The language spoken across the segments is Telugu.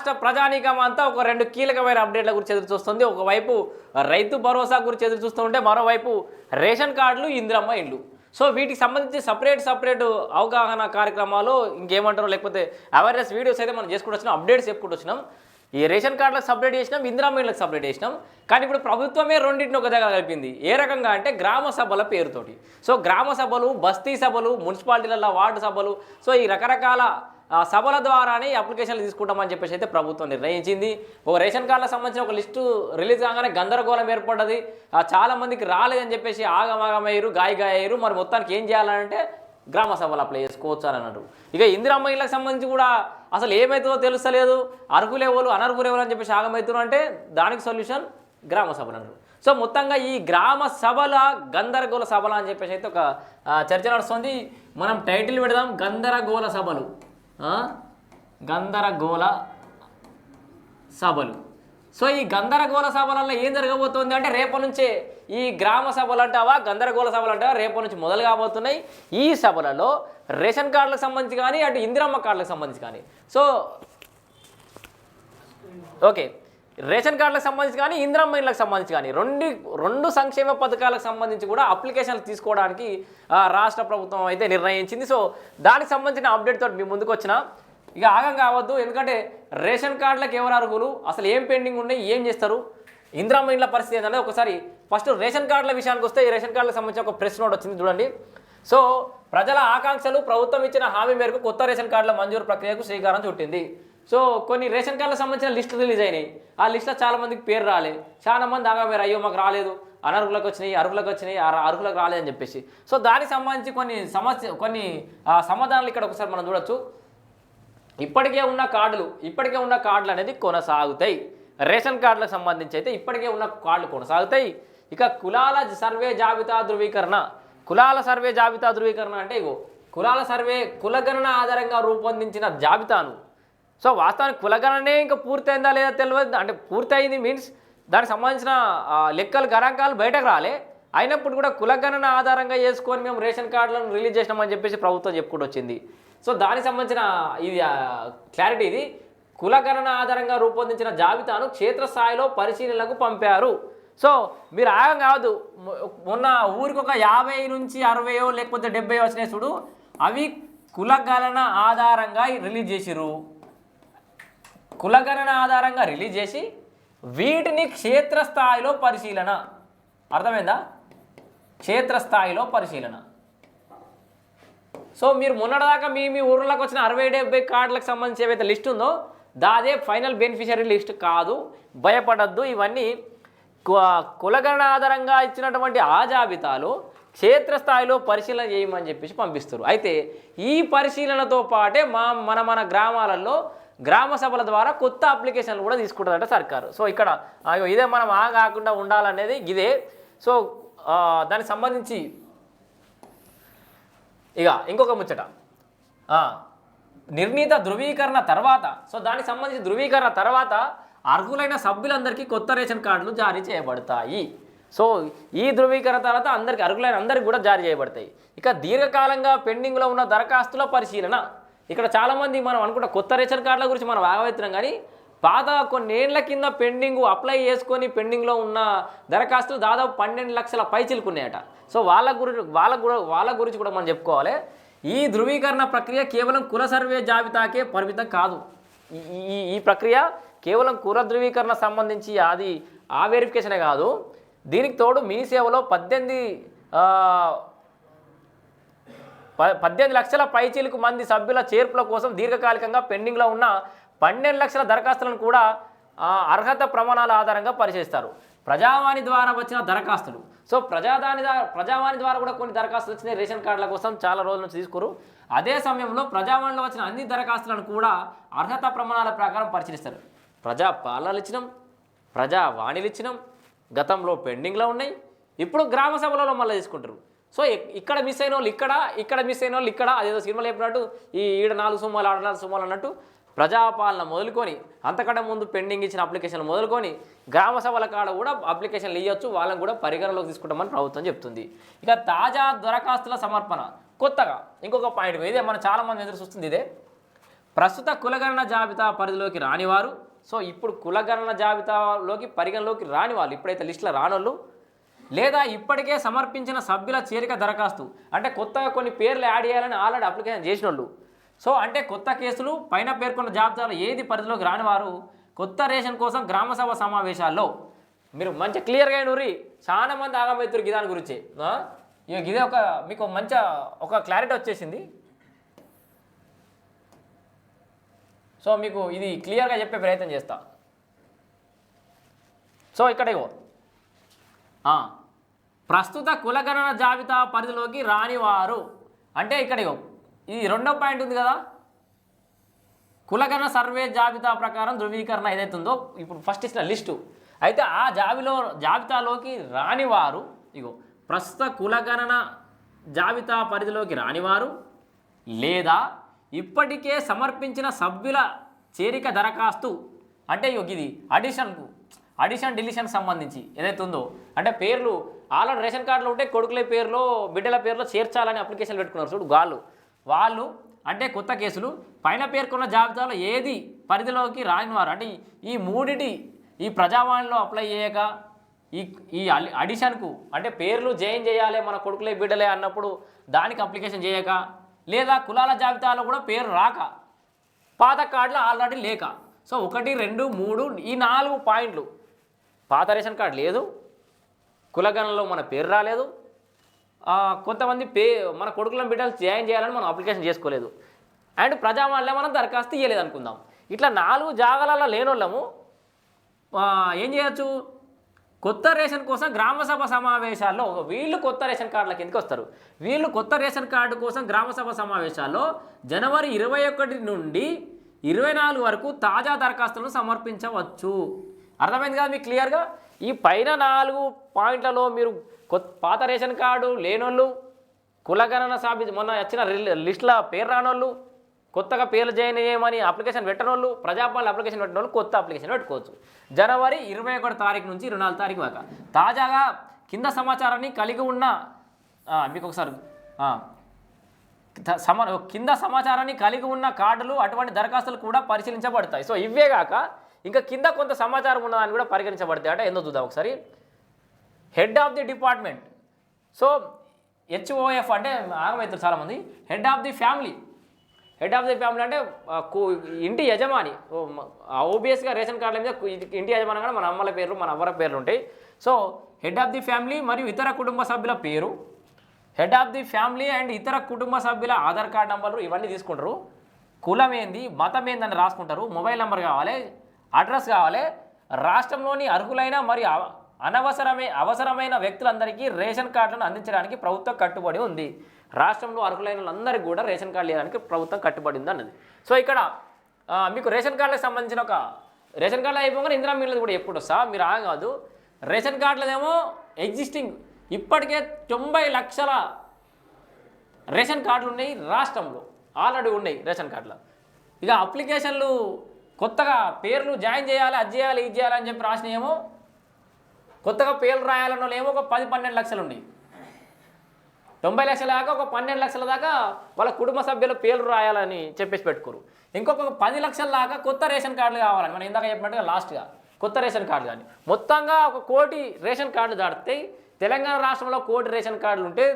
రాష్ట్ర ప్రజానీకం అంతా ఒక రెండు కీలకమైన అప్డేట్ల గురించి ఎదురు చూస్తుంది. ఒకవైపు రైతు భరోసా గురించి ఎదురు చూస్తూ ఉంటే మరోవైపు రేషన్ కార్డులు ఇందిరమ్మ ఇల్లు సో వీటికి సంబంధించి సపరేట్ సపరేట్ అవగాహన కార్యక్రమాలు ఇంకేమంటారో లేకపోతే అవేర్నెస్ వీడియోస్ అయితే మనం చేసుకుంటూ వచ్చినాం అప్డేట్స్ చెప్పుకుంటూ వచ్చినాం. ఈ రేషన్ కార్డులకు సపరేట్ చేసినాం ఇందిరమ్మ ఇళ్ళకి సపరేట్ చేసినాం. కానీ ఇప్పుడు ప్రభుత్వమే రెండింటిని ఒక దగ్గర కలిపింది. ఏ రకంగా అంటే గ్రామ సభల పేరుతోటి. సో గ్రామ సభలు బస్తీ సభలు మున్సిపాలిటీలలో వార్డు సభలు. సో ఈ రకరకాల సభల ద్వారానే అప్లికేషన్లు తీసుకుంటామని చెప్పేసి అయితే ప్రభుత్వం నిర్ణయించింది. ఒక రేషన్ కార్డులకు సంబంధించిన ఒక లిస్టు రిలీజ్ కాగానే గందరగోళం ఏర్పడ్డది. చాలామందికి చాలా మందికి రాలేదని చెప్పేసి ఆగమాగమయ్యారు గాయ గాయ్యారు మరి మొత్తానికి ఏం చేయాలంటే గ్రామ సభలు అప్లై చేసుకోవచ్చు అని అన్నారు. ఇక ఇందిరా ఇళ్ళకి సంబంధించి కూడా అసలు ఏమవుతుందో తెలుస్తలేదు. అర్హులేవోలు అనర్హులేవోలు అని చెప్పేసి ఆగమవుతున్నారు అంటే దానికి సొల్యూషన్ గ్రామ సభలు అన్నారు. సో మొత్తంగా ఈ గ్రామ సభల గందరగోళ సభల అని చెప్పేసి అయితే ఒక చర్చ నడుస్తుంది. మనం టైటిల్ పెడదాం గందరగోళ సభలు. గందరగోళ సభలు. సో ఈ గందరగోళ సభలలో ఏం జరగబోతోంది అంటే రేపటి నుంచే ఈ గ్రామ సభలు అంటావా గందరగోళ సభలు అంటావా? రేపటి నుంచి మొదలు కాబోతున్నాయి. ఈ సభలలో రేషన్ కార్డులకు సంబంధించి కానీ అటు ఇందిరమ్మ కార్డులకు సంబంధించి కానీ. So okay. రేషన్ కార్డులకు సంబంధించి కానీ ఇందిరమ్మ ఇళ్ళకి సంబంధించి కానీ రెండు రెండు సంక్షేమ పథకాలకు సంబంధించి కూడా అప్లికేషన్లు తీసుకోవడానికి రాష్ట్ర ప్రభుత్వం అయితే నిర్ణయించింది. సో దానికి సంబంధించిన అప్డేట్ తోటి మీ ముందుకు వచ్చిన. ఇక ఆగం కావద్దు ఎందుకంటే రేషన్ కార్డులకు ఎవరు అర్హులు? అసలు ఏం పెండింగ్ ఉన్నాయి? ఏం చేస్తారు? ఇందిరమ్మ ఇళ్ళ పరిస్థితి ఏంటంటే ఒకసారి ఫస్ట్ రేషన్ కార్డుల విషయానికి వస్తే ఈ రేషన్ కార్డులకు సంబంధించి ఒక ప్రెస్ నోట్ వచ్చింది చూడండి. సో ప్రజల ఆకాంక్షలు ప్రభుత్వం ఇచ్చిన హామీ మేరకు కొత్త రేషన్ కార్డుల మంజూరు ప్రక్రియకు శ్రీకారం చుట్టింది. సో కొన్ని రేషన్ కార్డులకు సంబంధించిన లిస్టు రిలీజ్ అయినాయి. ఆ లిస్టులో చాలా మందికి పేరు రాలే. చాలా మంది మీరు అయ్యో మాకు రాలేదు. అనర్హులకు వచ్చినాయి అర్హులకు వచ్చినాయి అర్హులకు రాలేదని చెప్పేసి. సో దానికి సంబంధించి కొన్ని సమస్య కొన్ని సమాధానాలు ఇక్కడ ఒకసారి మనం చూడొచ్చు. ఇప్పటికే ఉన్న కార్డులు ఇప్పటికే ఉన్న కార్డులు అనేది కొనసాగుతాయి. రేషన్ కార్డులకు సంబంధించి అయితే ఇప్పటికే ఉన్న కార్డులు కొనసాగుతాయి. ఇక కులాల సర్వే జాబితా ధృవీకరణ. కులాల సర్వే జాబితా ధృవీకరణ అంటే ఇగో కులాల సర్వే కులగణన ఆధారంగా రూపొందించిన జాబితాను. సో వాస్తవానికి కులగణనే ఇంకా పూర్తయిందా లేదా తెలియదు. అంటే పూర్తయింది మీన్స్ దానికి సంబంధించిన లెక్కలు గణాంకాలు బయటకు రాలే. అయినప్పుడు కూడా కులగణన ఆధారంగా చేసుకొని మేము రేషన్ కార్డులను రిలీజ్ చేసినామని చెప్పేసి ప్రభుత్వం చెప్పుకుంటూ వచ్చింది. సో దానికి సంబంధించిన ఇది క్లారిటీ ఇది. కులగణన ఆధారంగా రూపొందించిన జాబితాను క్షేత్రస్థాయిలో పరిశీలనలకు పంపారు. సో మీరు ఆగం కాదు మొన్న ఊరికి ఒక యాభై నుంచి అరవయో లేకపోతే డెబ్బై వచ్చినాయి చూడు. అవి కులగణన ఆధారంగా రిలీజ్ చేసిరు కులగణన ఆధారంగా రిలీజ్ చేసి వీటిని క్షేత్రస్థాయిలో పరిశీలన. అర్థమైందా? క్షేత్రస్థాయిలో పరిశీలన. సో మీరు మొన్నటిదాకా మీ మీ ఊర్లోకి వచ్చిన అరవై డెబ్బై కార్డులకు సంబంధించి ఏవైతే లిస్ట్ ఉందో దాదే ఫైనల్ బెనిఫిషరీ లిస్ట్ కాదు. భయపడద్దు. ఇవన్నీ కులగణన ఆధారంగా ఇచ్చినటువంటి ఆ జాబితాలు క్షేత్రస్థాయిలో పరిశీలన చేయమని చెప్పేసి పంపిస్తారు అయితే ఈ పరిశీలనతో పాటే మా మన మన గ్రామాలలో గ్రామ సభల ద్వారా కొత్త అప్లికేషన్లు కూడా తీసుకుంటుందట సర్కారు. సో ఇక్కడ అయ్యో ఇదే మనం ఆ కాకుండా ఉండాలనేది ఇదే. సో దానికి సంబంధించి ఇక ఇంకొక ముచ్చట. నిర్ణీత ధృవీకరణ తర్వాత సో దానికి సంబంధించి ధృవీకరణ తర్వాత అర్హులైన సభ్యులందరికీ కొత్త రేషన్ కార్డులు జారీ చేయబడతాయి. సో ఈ ధృవీకరణ తర్వాత అందరికి అర్హులైన అందరికి కూడా జారీ చేయబడతాయి. ఇక దీర్ఘకాలంగా పెండింగ్లో ఉన్న దరఖాస్తుల పరిశీలన. ఇక్కడ చాలామంది మనం అనుకుంటా కొత్త రేషన్ కార్డుల గురించి మనం ఆగవెత్తున్నాం కానీ పాత కొన్నేళ్ళ కింద పెండింగ్ అప్లై చేసుకొని పెండింగ్లో ఉన్న దరఖాస్తులు దాదాపు పన్నెండు లక్షల పైచిలుకున్నాయట సో వాళ్ళ గురించి వాళ్ళ వాళ్ళ గురించి కూడా మనం చెప్పుకోవాలి. ఈ ధృవీకరణ ప్రక్రియ కేవలం కుల సర్వే జాబితాకే పరిమితం కాదు. ఈ- ఈ ఈ ప్రక్రియ కేవలం కుల ధృవీకరణ సంబంధించి అది ఆ వెరిఫికేషనే కాదు. దీనికి తోడు మీ సేవలో పద్దెనిమిది పద్దెనిమిది లక్షల పైచీలకు మంది సభ్యుల చేర్పుల కోసం దీర్ఘకాలికంగా పెండింగ్లో ఉన్న పన్నెండు లక్షల దరఖాస్తులను కూడా అర్హత ప్రమాణాల ఆధారంగా పరిశీలిస్తారు. ప్రజావాణి ద్వారా వచ్చిన దరఖాస్తులు. సో ప్రజాదాని ద్వారా ప్రజావాణి ద్వారా కూడా కొన్ని దరఖాస్తులు వచ్చినాయి రేషన్ కార్డుల కోసం చాలా రోజుల నుంచి తీసుకోరు. అదే సమయంలో ప్రజావాణిలో వచ్చిన అన్ని దరఖాస్తులను కూడా అర్హత ప్రమాణాల ప్రకారం పరిశీలిస్తారు. ప్రజా పాలనలు ఇచ్చినాం ప్రజా వాణిలు ఇచ్చినాం గతంలో పెండింగ్లో ఉన్నాయి ఇప్పుడు గ్రామ సభలలో మళ్ళీ తీసుకుంటారు. సో ఇక్కడ మిస్ అయిన వాళ్ళు ఇక్కడ ఇక్కడ మిస్ అయిన వాళ్ళు ఇక్కడ అదేదో సినిమాలు చెప్పినట్టు ఈ ఈడ నాలుగు సుమ్మాలు ఆడ నాలుగు సుమ్మాలు అన్నట్టు ప్రజాపాలన మొదలుకొని అంతకంటే ముందు పెండింగ్ ఇచ్చిన అప్లికేషన్లు మొదలుకొని గ్రామ సభల కాడ కూడా అప్లికేషన్లు ఇవ్వచ్చు వాళ్ళని కూడా పరిగణలోకి తీసుకుంటామని ప్రభుత్వం చెప్తుంది. ఇక తాజా దరఖాస్తుల సమర్పణ. కొత్తగా ఇంకొక పాయింట్ ఇదే మనం చాలామంది ఎదురు చూస్తుంది ఇదే. ప్రస్తుత కులగణన జాబితా పరిధిలోకి రానివారు. సో ఇప్పుడు కులగణన జాబితాలోకి పరిగణలోకి రాని వాళ్ళు ఇప్పుడైతే లిస్టులో రానోళ్ళు లేదా ఇప్పటికే సమర్పించిన సభ్యుల చేరిక దరఖాస్తు. అంటే కొత్తగా కొన్ని పేర్లు యాడ్ చేయాలని ఆల్రెడీ అప్లికేషన్ చేసిన వాళ్ళు సో అంటే కొత్త కేసులు పైన పేర్కొన్న జాబితాలో ఏది పరిధిలోకి రాని వారు కొత్త రేషన్ కోసం గ్రామసభ సమావేశాల్లో. మీరు మంచి క్లియర్గా నూరి చాలా మంది ఆగమవుతారు గిదాని గురించి. ఇక ఇదే ఒక మీకు మంచి ఒక క్లారిటీ వచ్చేసింది. సో మీకు ఇది క్లియర్గా చెప్పే ప్రయత్నం చేస్తా. సో ఇక్కడ ఇగో. ప్రస్తుత కులగణన జాబితా పరిధిలోకి రానివారు. అంటే ఇక్కడ ఇగో ఈ రెండో పాయింట్ ఉంది కదా? కులగణన సర్వే జాబితా ప్రకారం ధృవీకరణ ఏదైతే ఉందో ఇప్పుడు ఫస్ట్ ఇచ్చిన లిస్టు. అయితే ఆ జాబిలో జాబితాలోకి రానివారు ఇగో ప్రస్తుత కులగణన జాబితా పరిధిలోకి రానివారు లేదా ఇప్పటికే సమర్పించిన సభ్యుల చేరిక దరఖాస్తు అంటే ఇగో ఇది అడిషన్కు అడిషన్ డిలిషన్ సంబంధించి ఏదైతే ఉందో అంటే పేర్లు ఆల్రెడీ రేషన్ కార్డులో ఉంటే కొడుకుల పేరులో బిడ్డల పేరులో చేర్చాలని అప్లికేషన్ పెట్టుకున్నారు. చూడు వాళ్ళు వాళ్ళు అంటే కొత్త కేసులు పైన పేర్కొన్న జాబితాలో ఏది పరిధిలోకి రానివారు అంటే ఈ- మూడిటి ఈ ప్రజావాణిలో అప్లై చేయక ఈ ఈ అడిషన్కు అంటే పేర్లు జాయిన్ చేయాలి మన కొడుకులే బిడ్డలే అన్నప్పుడు దానికి అప్లికేషన్ చేయక లేదా కులాల జాబితాలో కూడా పేరు రాక పాత కార్డులో ఆల్రెడీ లేక. సో ఒకటి రెండు మూడు ఈ నాలుగు పాయింట్లు. పాత రేషన్ కార్డు లేదు కులగణంలో మన పేరు రాలేదు. కొంతమంది పే మన కొడుకులను బిడ్డలు జాయిన్ చేయాలని మనం అప్లికేషన్ చేసుకోలేదు. అండ్ ప్రజావాణిలో మనం దరఖాస్తు ఇవ్వలేదు అనుకుందాం. ఇట్లా నాలుగు జాగాలలో లేనోళ్ళము ఏం చేయొచ్చు? కొత్త రేషన్ కోసం గ్రామసభ సమావేశాల్లో వీళ్ళు కొత్త రేషన్ కార్డుల కిందకి వస్తారు. వీళ్ళు కొత్త రేషన్ కార్డు కోసం గ్రామసభ సమావేశాల్లో జనవరి ఇరవై ఒకటి నుండి ఇరవై నాలుగు వరకు తాజా దరఖాస్తులను సమర్పించవచ్చు. అర్థమైంది కదా మీకు క్లియర్గా? ఈ పైన నాలుగు పాయింట్లలో మీరు కొత్త పాత రేషన్ కార్డు లేనోళ్ళు కులగణన సాబి మొన్న వచ్చిన రిల్- లిస్టుల పేరు రానోళ్ళు కొత్తగా పేర్లు జాయిన్ చేయమని అప్లికేషన్ పెట్టనోళ్ళు ప్రజాపాలన అప్లికేషన్ పెట్టిన వాళ్ళు కొత్త అప్లికేషన్ పెట్టుకోవచ్చు. జనవరి ఇరవై ఒకటి తారీఖు నుంచి ఇరవై నాలుగు తారీఖు దాకా. తాజాగా కింద సమాచారాన్ని కలిగి ఉన్న మీకు ఒకసారి సమ కింద సమాచారాన్ని కలిగి ఉన్న కార్డులు అటువంటి దరఖాస్తులు కూడా పరిశీలించబడతాయి. సో ఇవే కాక ఇంకా కింద కొంత సమాచారం ఉన్నదాన్ని కూడా పరిగణించబడతాయి అంటే. ఎందుకు చూద్దాం ఒకసారి. Head of the department so HOF అంటే ఆగమవుతారు చాలామంది. Head of the family head of the family అంటే ఇంటి యజమాని. ఓబియస్గా రేషన్ కార్డుల మీద ఇంటి యజమాని కూడా మన అమ్మల పేర్లు మన అవ్వల పేర్లు ఉంటాయి. So head of the family మరియు ఇతర కుటుంబ సభ్యుల పేరు. Head of the family and ఇతర కుటుంబ సభ్యుల ఆధార్ కార్డ్ నెంబర్లు ఇవన్నీ తీసుకుంటారు. కులం ఏంది మతం ఏందని రాసుకుంటారు. మొబైల్ నెంబర్ కావాలి. అడ్రస్ కావాలి. రాష్ట్రంలోని అర్హులైన మరియు అవ- అనవసరమే అవసరమైన వ్యక్తులందరికీ రేషన్ కార్డులను అందించడానికి ప్రభుత్వం కట్టుబడి ఉంది. రాష్ట్రంలో అర్హులైన వాళ్ళందరికీ కూడా రేషన్ కార్డు ఇవ్వడానికి ప్రభుత్వం కట్టుబడి ఉంది అన్నది సో ఇక్కడ మీకు రేషన్ కార్డులకు సంబంధించిన ఒక రేషన్ కార్డులు అయిపోగానే ఇందిరా మిల్లది కూడా ఎప్పుడు వస్తా? మీరు ఆ కాదు. రేషన్ కార్డులదేమో ఎగ్జిస్టింగ్ ఇప్పటికే తొంభై లక్షల రేషన్ కార్డులు ఉన్నాయి రాష్ట్రంలో. ఆల్రెడీ ఉన్నాయి రేషన్ కార్డులు. ఇక అప్లికేషన్లు కొత్తగా పేర్లు జాయిన్ చేయాలి అది చేయాలి ఇది చేయాలి అని చెప్పి ఏమో కొత్తగా పేర్లు రాయాలన్న ఏమో ఒక పది పన్నెండు లక్షలు ఉన్నాయి. తొంభై లక్షల దాకా ఒక పన్నెండు లక్షల దాకా వాళ్ళ కుటుంబ సభ్యుల పేర్లు రాయాలని చెప్పేసి పెట్టుకోరు. ఇంకొక పది లక్షల దాకా కొత్త రేషన్ కార్డులు కావాలని మనం ఇందాక చెప్పినట్టుగా లాస్ట్గా కొత్త రేషన్ కార్డు కానీ మొత్తంగా ఒక కోటి రేషన్ కార్డులు దాటితే తెలంగాణ రాష్ట్రంలో కోటి రేషన్ కార్డులు ఉంటే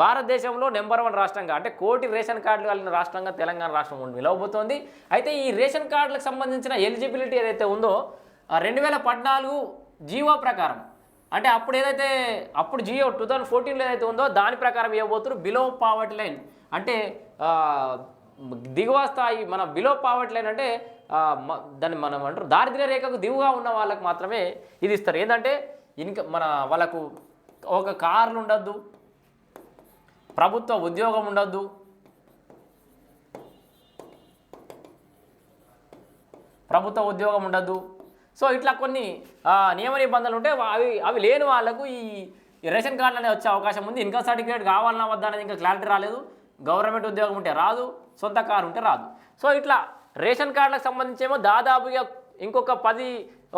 భారతదేశంలో నెంబర్ వన్ రాష్ట్రంగా అంటే కోటి రేషన్ కార్డులు కలిగిన రాష్ట్రంగా తెలంగాణ రాష్ట్రం ఉండి నిలవబోతోంది. అయితే ఈ రేషన్ కార్డులకు సంబంధించిన ఎలిజిబిలిటీ ఏదైతే ఉందో రెండు వేల పద్నాలుగు జీవో ప్రకారం అంటే అప్పుడు ఏదైతే అప్పుడు జియో టూ థౌజండ్ ఫోర్టీన్లో ఏదైతే ఉందో దాని ప్రకారం ఇవ్వబోతున్నారు బిలో పావర్టీ లైన్ అంటే దిగువ స్థాయి మన బిలో పావర్టీ లైన్ అంటే దాన్ని మనం అంటారు దారిద్ర్య రేఖకు దిగువగా ఉన్న వాళ్ళకు మాత్రమే ఇది ఇస్తారు. ఏంటంటే ఇంకా మన వాళ్ళకు ఒక కార్లు ఉండద్దు ప్రభుత్వ ఉద్యోగం ఉండొద్దు. ప్రభుత్వ ఉద్యోగం ఉండదు సో ఇట్లా కొన్ని నియమ నిబంధనలు ఉంటే అవి అవి లేని వాళ్ళకు ఈ ఈ రేషన్ కార్డులు అనేది వచ్చే అవకాశం ఉంది. ఇన్కమ్ సర్టిఫికేట్ కావాలన్నా వద్దా అనేది ఇంకా క్లారిటీ రాలేదు. గవర్నమెంట్ ఉద్యోగం ఉంటే రాదు సొంత కారు ఉంటే రాదు. సో ఇట్లా రేషన్ కార్డులకు సంబంధించేమో దాదాపుగా ఇంకొక పది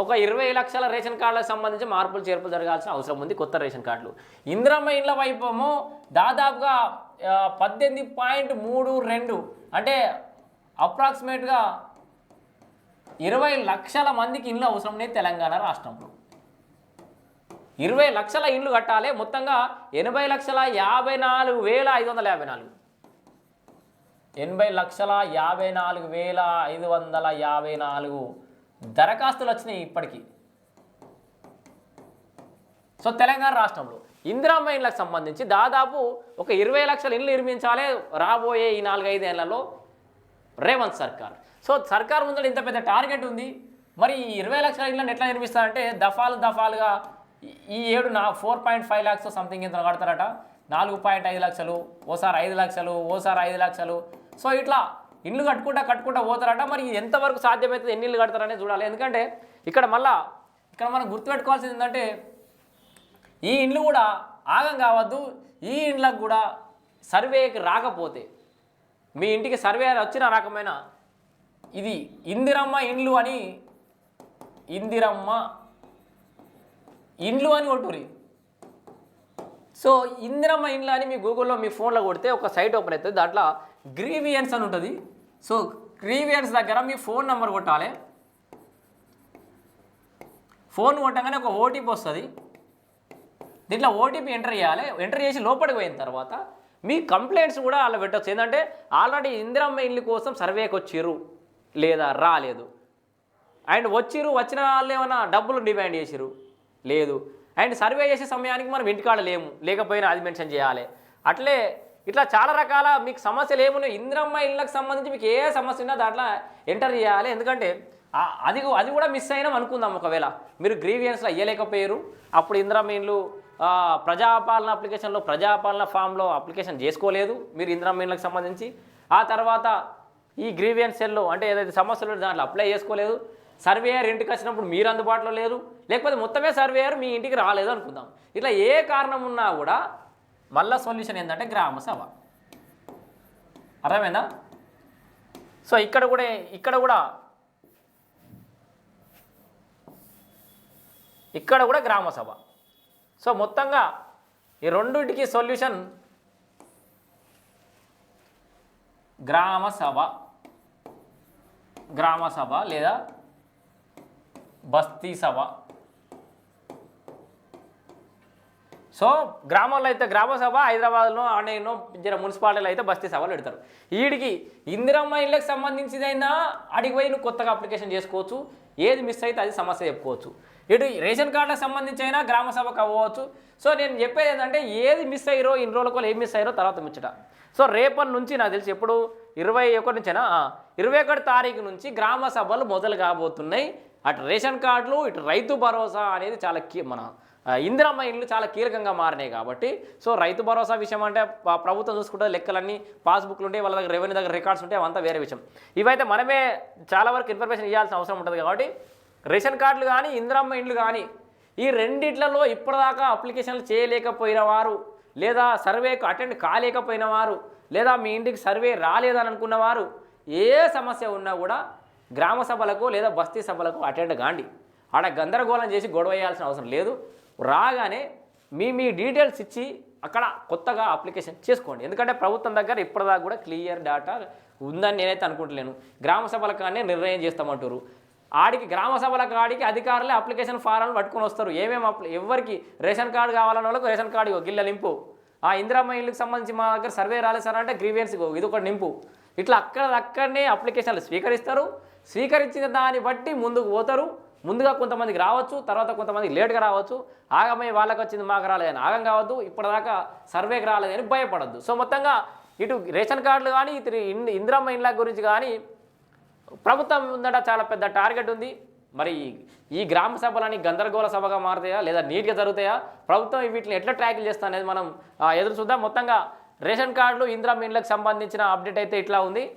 ఒక ఇరవై లక్షల రేషన్ కార్డులకు సంబంధించి మార్పులు చేర్పులు జరగాల్సిన అవసరం ఉంది కొత్త రేషన్ కార్డులు. ఇందిరమ్మ ఇండ్ల వైపము దాదాపుగా పద్దెనిమిది పాయింట్ మూడు రెండు అంటే అప్రాక్సిమేట్గా ఇరవై లక్షల మందికి ఇండ్లు అవసరం తెలంగాణ రాష్ట్రంలో. ఇరవై లక్షల ఇండ్లు కట్టాలి మొత్తంగా ఎనభై లక్షల యాభై నాలుగు వేల ఐదు వందల యాభై నాలుగు. ఎనభై లక్షల యాభై నాలుగు వేల ఐదు వందల యాభై నాలుగు. దరఖాస్తులు వచ్చినాయి ఇప్పటికీ. సో తెలంగాణ రాష్ట్రంలో ఇందిరామ్మ ఇండ్లకు సంబంధించి దాదాపు ఒక ఇరవై లక్షల ఇల్లు నిర్మించాలి రాబోయే ఈ నాలుగైదేళ్ళలో రేవంత్ సర్కార్. సో సర్కార్ ముందర ఇంత పెద్ద టార్గెట్ ఉంది. మరి ఈ ఇరవై లక్షల ఇళ్ళని ఎట్లా నిర్మిస్తారంటే దఫాలు దఫాలుగా ఈ- ఈ ఏడు నా four point five lakhs something ఇంత కడతారట. నాలుగు పాయింట్ ఐదు లక్షలు ఓసారి ఐదు లక్షలు ఓసారి ఐదు లక్షలు. సో ఇట్లా ఇల్లు కట్టుకుంటా కట్టుకుంటా పోతారట. మరి ఇది ఎంతవరకు సాధ్యమవుతుంది ఎన్ని ఇల్లు కడతారనే చూడాలి. ఎందుకంటే ఇక్కడ మళ్ళా ఇక్కడ మనం గుర్తుపెట్టుకోవాల్సింది ఏంటంటే ఈ ఇండ్లు కూడా ఆగం కావద్దు. ఈ ఇండ్లకు కూడా సర్వేకి రాకపోతే మీ ఇంటికి సర్వే వచ్చిన రకమైన ఇది ఇందిరమ్మ ఇండ్లు అని ఇందిరమ్మ ఇండ్లు అని కొట్టురి సో ఇందిరమ్మ ఇండ్లు అని మీ గూగుల్లో మీ ఫోన్లో కొడితే ఒక సైట్ ఓపెన్ అవుతుంది. దాంట్లో గ్రీవియన్స్ అని ఉంటుంది. సో గ్రీవియన్స్ దగ్గర మీ ఫోన్ నెంబర్ కొట్టాలి. ఫోన్ కొట్టగానే ఒక ఓటీపీ వస్తుంది. దీంట్లో ఓటీపీ ఎంటర్ చేయాలి. ఎంటర్ చేసి లోపలికి పోయిన తర్వాత మీ కంప్లైంట్స్ కూడా అలా పెట్టచ్చు. ఏంటంటే ఆల్రెడీ ఇందిరమ్మ ఇల్లు కోసం సర్వేకి వచ్చిర్రు లేదా రాలేదు. అండ్ వచ్చిర్రు వచ్చిన వాళ్ళు ఏమైనా డబ్బులు డిమాండ్ చేసిర్రు? లేదు. అండ్ సర్వే చేసే సమయానికి మనం ఇంటికాడ లేము. లేకపోయినా అది మెన్షన్ చేయాలి. అట్లే ఇట్లా చాలా రకాల మీకు సమస్యలు ఏమున్నాయి? ఇంద్రమ్మ ఇళ్ళకి సంబంధించి మీకు ఏ సమస్య ఉన్నా దాంట్లో ఎంటర్ చేయాలి. ఎందుకంటే అది అది కూడా మిస్ అయినాం అనుకుందాం ఒకవేళ. మీరు గ్రీవియన్స్లో అయ్యలేకపోయారు. అప్పుడు ఇంద్రమ్మ ఇల్లు ప్రజాపాలన అప్లికేషన్లో ప్రజాపాలన ఫామ్లో అప్లికేషన్ చేసుకోలేదు. మీరు ఇంద్రమ్మ ఇళ్ళకి సంబంధించి. ఆ తర్వాత ఈ గ్రీవియన్స్ సెల్లో అంటే ఏదైతే సమస్యలు దాంట్లో అప్లై చేసుకోలేదు. సర్వేయర్ ఇంటికి వచ్చినప్పుడు మీరు అందుబాటులో లేరు. లేకపోతే మొత్తమే సర్వేయర్ మీ ఇంటికి రాలేదు అనుకుందాం. ఇట్లా ఏ కారణం ఉన్నా కూడా మళ్ళా సొల్యూషన్ ఏంటంటే గ్రామ సభ. అర్థమైందా? సో ఇక్కడ కూడా ఇక్కడ కూడా ఇక్కడ కూడా గ్రామ సభ. సో మొత్తంగా ఈ రెండింటికి సొల్యూషన్ గ్రామ సభ. గ్రామ సభ లేదా బస్తీ సభ. సో గ్రామాల్లో అయితే గ్రామ సభ హైదరాబాద్లో అనేనో జర మున్సిపాలిటీలో అయితే బస్తీ సభలు పెడతారు. వీడికి ఇందిరమ్మ ఇళ్ళకి సంబంధించిదైనా అడిగి పోయి నువ్వు కొత్తగా అప్లికేషన్ చేసుకోవచ్చు. ఏది మిస్ అయితే అది సమస్య చెప్పుకోవచ్చు. ఇటు రేషన్ కార్డులకు సంబంధించి అయినా గ్రామ సభకు అవ్వచ్చు. సో నేను చెప్పేది ఏంటంటే ఏది మిస్ అయ్యారో ఇన్ని రోజుల ఏం మిస్ అయ్యారో తర్వాత ముచ్చట. సో రేపటి నుంచి నాకు తెలిసి ఎప్పుడు? ఇరవై ఒకటి నుంచేనా? ఇరవై ఒకటి తారీఖు నుంచి గ్రామ సభలు మొదలు కాబోతున్నాయి. అటు రేషన్ కార్డులు ఇటు రైతు భరోసా అనేది చాలా కీ మన ఇందిరమ్మ ఇండ్లు చాలా కీలకంగా మారినాయి కాబట్టి సో రైతు భరోసా విషయం అంటే ప్రభుత్వం చూసుకుంటే లెక్కలన్నీ పాస్బుక్లు ఉంటాయి వాళ్ళ దగ్గర రెవెన్యూ దగ్గర రికార్డ్స్ ఉంటాయి అవంతా వేరే విషయం. ఇవైతే మనమే చాలా వరకు ఇన్ఫర్మేషన్ ఇవ్వాల్సిన అవసరం ఉంటుంది కాబట్టి రేషన్ కార్డులు కానీ ఇందిరమ్మ ఇండ్లు కానీ ఈ రెండిట్లలో ఇప్పటిదాకా అప్లికేషన్లు చేయలేకపోయిన వారు లేదా సర్వేకు అటెండ్ కాలేకపోయిన వారు లేదా మీ ఇంటికి సర్వే రాలేదని అనుకున్న వారు ఏ సమస్య ఉన్నా కూడా గ్రామ సభలకు లేదా బస్తీ సభలకు అటెండ్ కాండి. ఆడ గందరగోళం చేసి గొడవ వేయాల్సిన అవసరం లేదు. రాగానే మీ మీ డీటెయిల్స్ ఇచ్చి అక్కడ కొత్తగా అప్లికేషన్ చేసుకోండి. ఎందుకంటే ప్రభుత్వం దగ్గర ఇప్పటిదాకా కూడా క్లియర్ డేటా ఉందని నేనైతే అనుకుంటలేను. గ్రామ సభల కానీ నిర్ణయం చేస్తామంటారు. ఆడికి గ్రామ సభల కాడికి అధికారులే అప్లికేషన్ ఫారాలు పట్టుకొని వస్తారు. ఏమేమి అప్లి ఎవరికి రేషన్ కార్డు కావాలన్న వాళ్ళకు రేషన్ కార్డు ఇగో గిల్ల నింపు. ఆ ఇందిరామ్మ ఇళ్ళకి సంబంధించి మా దగ్గర సర్వే రాలేదు సార్ అంటే గ్రీవియన్స్ ఇది ఒకటి నింపు. ఇట్లా అక్కడ అక్కడనే అప్లికేషన్లు స్వీకరిస్తారు. స్వీకరించిన దాన్ని బట్టి ముందుకు పోతారు. ముందుగా కొంతమందికి రావచ్చు తర్వాత కొంతమందికి లేట్గా రావచ్చు. ఆగమై వాళ్ళకి వచ్చింది మాకు రాలేదని ఆగం కావద్దు ఇప్పటిదాకా సర్వేకి రాలేదని భయపడద్దు. సో మొత్తంగా ఇటు రేషన్ కార్డులు కానీ ఇటు ఇన్- ఇందిరమ్మ ఇండ్ల గురించి కానీ ప్రభుత్వం ఉందట చాలా పెద్ద టార్గెట్ ఉంది. మరి ఈ గ్రామ సభలని గందరగోళ సభగా మారుతాయా లేదా నీట్గా జరుగుతాయా? ప్రభుత్వం వీటిని ఎట్లా ట్రాకిల్ చేస్తా అనేది మనం ఎదురు చూద్దాం. మొత్తంగా రేషన్ కార్డులు ఇందిరా ఇండ్లకు సంబంధించిన అప్డేట్ అయితే ఇట్లా ఉంది.